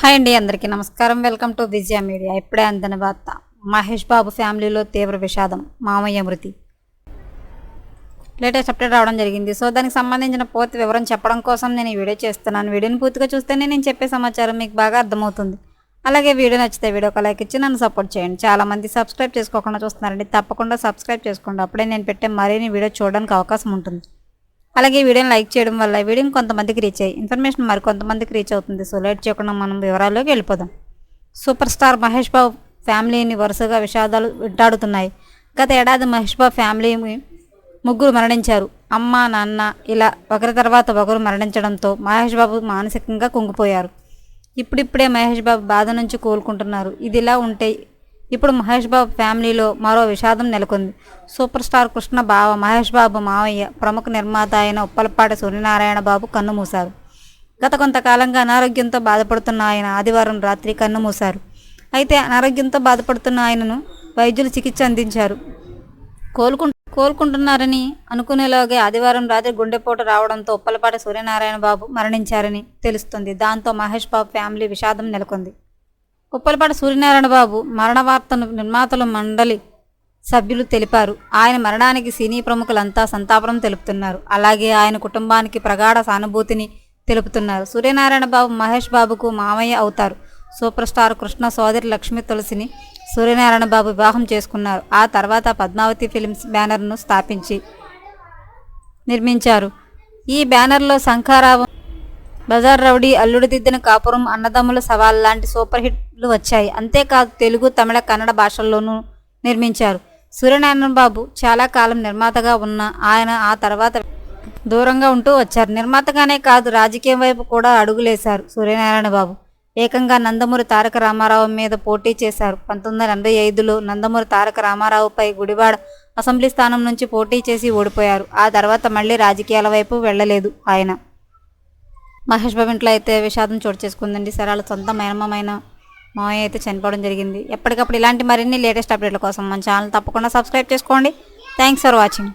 Hi అండి అందరికీ నమస్కారం. Welcome to Vijaya media. ఇప్పుడే అందిన వార్త. మహేష్ బాబు ఫ్యామిలీలో తీవ్ర విషాదం. మామయ్య మృతి. లేటెస్ట్ అప్డేట్ రావడం జరిగింది. సో దానికి సంబంధించిన పూర్తి వివరం చెప్పడం కోసం నేను ఈ వీడియో చేస్తున్నాను. వీడియోని పూర్తిగా చూస్తేనే నేను చెప్పే సమాచారం మీకు బాగా అర్థమవుతుంది. అలాగే వీడియో నచ్చితే వీడియోకి లైక్ ఇచ్చి నన్ను సపోర్ట్ చేయండి. చాలామంది సబ్స్క్రైబ్ చేసుకోకుండా చూస్తున్నారండి. తప్పకుండా సబ్స్క్రైబ్ చేసుకోండి. అప్పుడే నేను పెట్టే మరిన్ని వీడియో చూడడానికి అవకాశం ఉంటుంది. అలాగే వీడియోని లైక్ చేయడం వల్ల వీడియోని కొంతమందికి రీచ్ అయ్యి ఇన్ఫర్మేషన్ మరి కొంతమందికి రీచ్ అవుతుంది. సో లైట్ చేయకుండా మనం వివరాల్లోకి వెళ్ళిపోదాం. సూపర్ స్టార్ మహేష్ బాబు ఫ్యామిలీని వరుసగా విషాదాలు వెంటాడుతున్నాయి. గత ఏడాది మహేష్ బాబు ఫ్యామిలీ ముగ్గురు మరణించారు. అమ్మ నాన్న ఇలా ఒకరి తర్వాత ఒకరు మరణించడంతో మహేష్ బాబు మానసికంగా కుంగిపోయారు. ఇప్పుడిప్పుడే మహేష్ బాబు బాధ నుంచి కోలుకుంటున్నారు. ఇదిలా ఉంటే ఇప్పుడు మహేష్ బాబు ఫ్యామిలీలో మరో విషాదం నెలకొంది. సూపర్ స్టార్ కృష్ణ బావ మహేష్ బాబు మావయ్య ప్రముఖ నిర్మాత అయిన ఉప్పలపాటి సూర్యనారాయణ బాబు కన్నుమూశారు గత కొంతకాలంగా అనారోగ్యంతో బాధపడుతున్న ఆయన ఆదివారం రాత్రి కన్నుమూశారు అయితే అనారోగ్యంతో బాధపడుతున్న ఆయనను వైద్యులు చికిత్స అందించారు. కోలుకు కోలుకుంటున్నారని అనుకునేలోగా ఆదివారం రాత్రి గుండెపోటు రావడంతో ఉప్పలపాటి సూర్యనారాయణ బాబు మరణించారని తెలుస్తుంది. దాంతో మహేష్ బాబు ఫ్యామిలీ విషాదం నెలకొంది. ఉప్పలపాటి సూర్యనారాయణ బాబు మరణ వార్తను నిర్మాతల మండలి సభ్యులు తెలిపారు. ఆయన మరణానికి సినీ ప్రముఖులంతా సంతాపం తెలుపుతున్నారు. అలాగే ఆయన కుటుంబానికి ప్రగాఢ సానుభూతిని తెలుపుతున్నారు. సూర్యనారాయణ బాబు మహేష్ బాబుకు మామయ్య అవుతారు. సూపర్ స్టార్ కృష్ణ సోదరి లక్ష్మి తులసిని సూర్యనారాయణ బాబు వివాహం చేసుకున్నారు. ఆ తర్వాత పద్మావతి ఫిల్మ్స్ బ్యానర్ను స్థాపించి నిర్మించారు. ఈ బ్యానర్లో శంఖారావం బజార్ రౌడీ అల్లుడు దిద్దిన కాపురం అన్నదమ్ముల సవాల్ లాంటి సూపర్ హిట్లు వచ్చాయి. అంతేకాదు తెలుగు తమిళ కన్నడ భాషల్లోనూ నిర్మించారు. సూర్యనారాయణ బాబు చాలా కాలం నిర్మాతగా ఉన్న ఆయన ఆ తర్వాత దూరంగా ఉంటూ వచ్చారు. నిర్మాతగానే కాదు రాజకీయం వైపు కూడా అడుగులేశారు సూర్యనారాయణ బాబు ఏకంగా నందమూరి తారక రామారావు మీద పోటీ చేశారు. పంతొమ్మిది వందల ఎనభై ఐదులో నందమూరి తారక రామారావుపై గుడివాడ అసెంబ్లీ స్థానం నుంచి పోటీ చేసి ఓడిపోయారు. ఆ తర్వాత మళ్ళీ రాజకీయాల వైపు వెళ్ళలేదు ఆయన. మహేష్ బాబు ఇంట్లో అయితే విషాదం చోటు చేసుకుందండి. సరే వాళ్ళ సొంత మేనమైన మామయ్య అయితే చనిపోవడం జరిగింది. ఎప్పటికప్పుడు ఇలాంటి మరిన్ని లేటెస్ట్ అప్డేట్ల కోసం మన ఛానల్ తప్పకుండా సబ్స్క్రైబ్ చేసుకోండి. Thanks for watching.